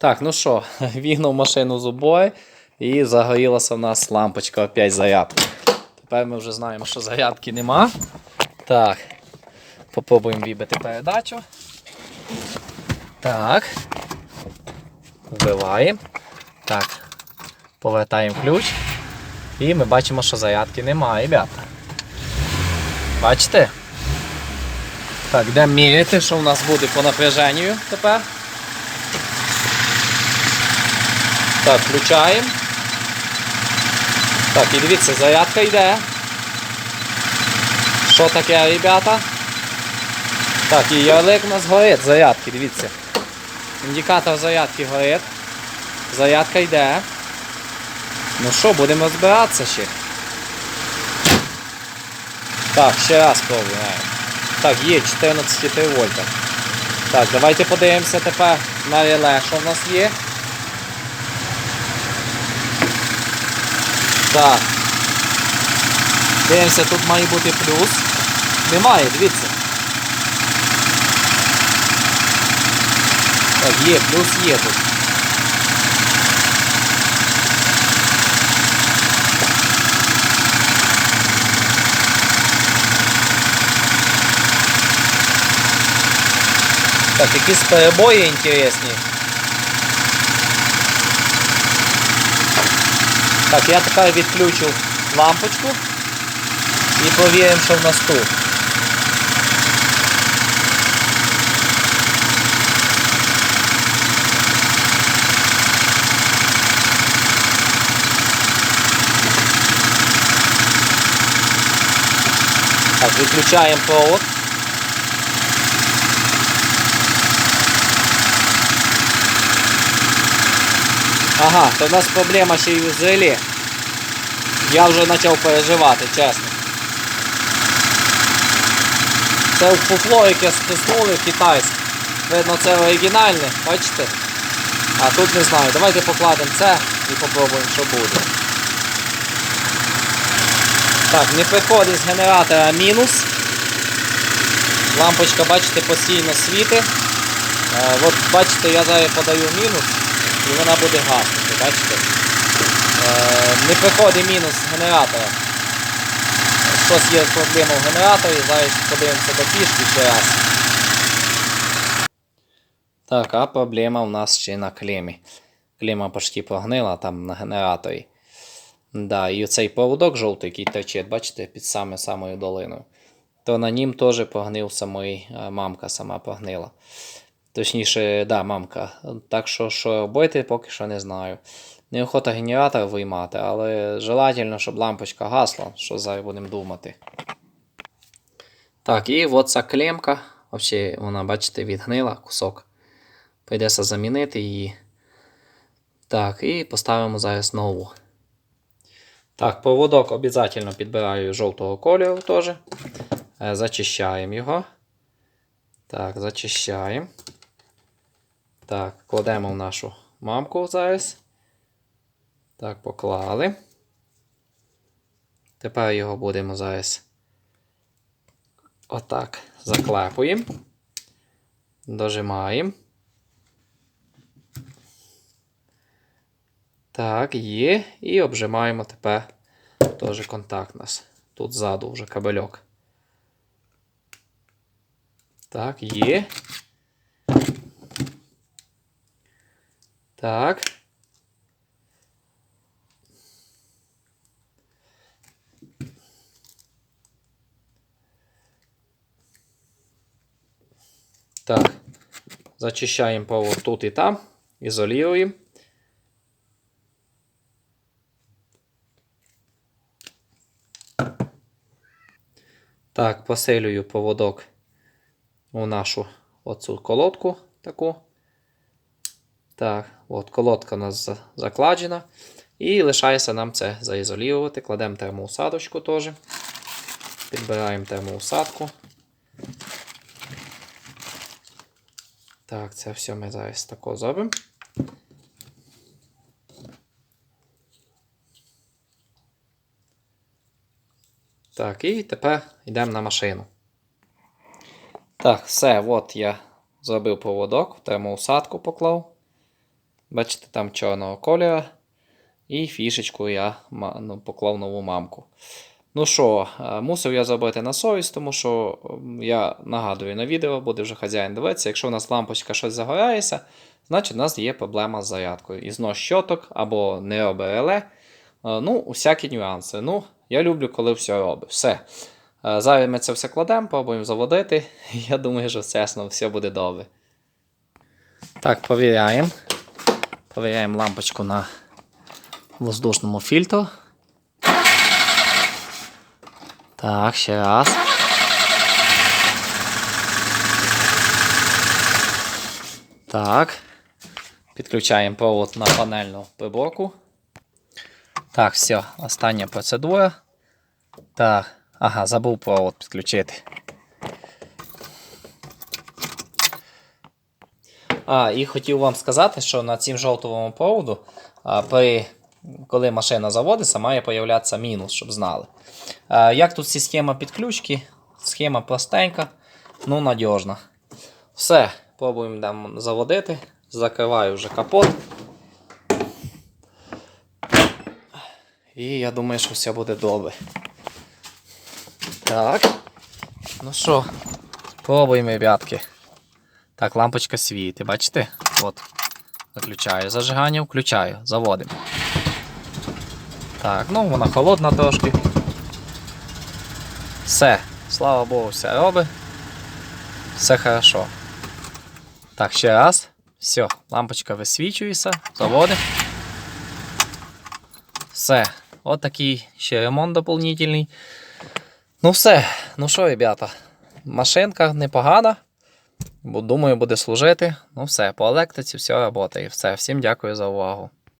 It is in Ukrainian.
Так, ну що, вігнув машину з і загорілася в нас лампочка опять зарядка. Тепер ми вже знаємо, що зарядки нема. Так. Попробуємо вибити передачу. Так. Вбиваємо. Так. Повертаємо ключ. І ми бачимо, що зарядки немає, ребята. Бачите? Так, йдемо міряти, що у нас буде по напряженню тепер. Так, включаємо. Так, і дивіться, зарядка йде. Що таке, ребята? Так, і ярлик у нас горить, зарядки, дивіться. Індикатор зарядки горить. Зарядка йде. Ну що, будемо збиратися ще. Так, ще раз пробуємо. Так, є 14 вольта. Так, давайте подивимося тепер на реле, що в нас є. Так. Дивимося, тут має бути плюс. Немає, дивіться. Так, є, плюс є тут. Так, якісь перебої інтересні. Так, я тепер відключу лампочку і провіримо, що в нас тут. Так, відключаємо провод. Ага, то в нас проблема ще й в реле. Я вже почав переживати, чесно. Це фуфло, яке стиснули китайське. Видно, це оригінальне, бачите? А тут не знаю. Давайте покладемо це і попробуємо, що буде. Так, не приходить з генератора мінус. Лампочка, бачите, постійно світить. Е, от бачите, я зараз подаю мінус і вона буде гаснути, бачите? Е, не приходить мінус генератора. Щось є проблема в генераторі, зараз подивимося до фішки ще раз. Так, а проблема у нас ще на клемі. Клема почти прогнила там на генераторі. Да, і оцей поводок жовтий, який тече, бачите, під саме самою долиною. То на нім теж погнив самий, е, мамка сама погнила. Точніше, да, мамка. Так що, що робити, поки що не знаю. Неохота генератор виймати, але желательно, щоб лампочка гасла, що зараз будемо думати. Так, і от ця клемка. Взагалі, вона, бачите, відгнила кусок. Прийдеться замінити її. Так, і поставимо зараз нову. Так, поводок обов'язково підбираю жовтого кольору теж. Е, Зачищаємо його. Так, зачищаємо. Так, кладемо в нашу мамку зараз. Так, поклали. Тепер його будемо зараз отак заклепуємо. Дожимаємо. Так, є. І обжимаємо тепер теж контакт нас. Тут ззаду вже кабельок. Так, є. Так. Так. Зачищаємо провод тут і там. Ізолюємо. Так, посилюю поводок у нашу оцю колодку таку. Так, от колодка у нас за- закладена. І лишається нам це заізолювати. Кладемо термоусадочку теж. Підбираємо термоусадку. Так, це все ми зараз тако зробимо. Так, і тепер йдемо на машину. Так, все, от я зробив поводок, термоусадку поклав. Бачите, там чорного кольора. І фішечку я ну, поклав нову мамку. Ну що, е, мусив я зробити на совість, тому що я нагадую на відео, буде вже хазяїн дивитися. Якщо у нас лампочка щось загорається, значить у нас є проблема з зарядкою. І знос щоток або не робить реле. Е, Ну, усякі нюанси. Ну, я люблю, коли все робить. Все. Зараз ми це все кладемо, пробуємо заводити. Я думаю, що чесно, все буде добре. Так, провіряємо. Провіряємо лампочку на воздушному фільтру. Так, ще раз. Так. Підключаємо провод на панельну приборку. Так, все, остання процедура. Так, ага, забув провод підключити. А, і хотів вам сказати, що на цім жовтовому проводу, а, при, коли машина заводиться, має появлятися мінус, щоб знали. А, як тут система підключки? Схема простенька, ну надіжна. Все, пробуємо заводити. Закриваю вже капот. І я думаю, що все буде добре. Так. Ну що, пробуємо, ребятки. Так, лампочка світить, бачите? От. Заключаю зажигання, включаю, заводимо. Так, ну вона холодна трошки. Все, слава Богу, все робить. Все хорошо. Так, ще раз. Все, лампочка висвічується, заводимо. Все, от такий ще ремонт дополнительний. Ну все, ну що, ребята, машинка непогана. Бо думаю, буде служити. Ну все, по електриці все і Все, всім дякую за увагу.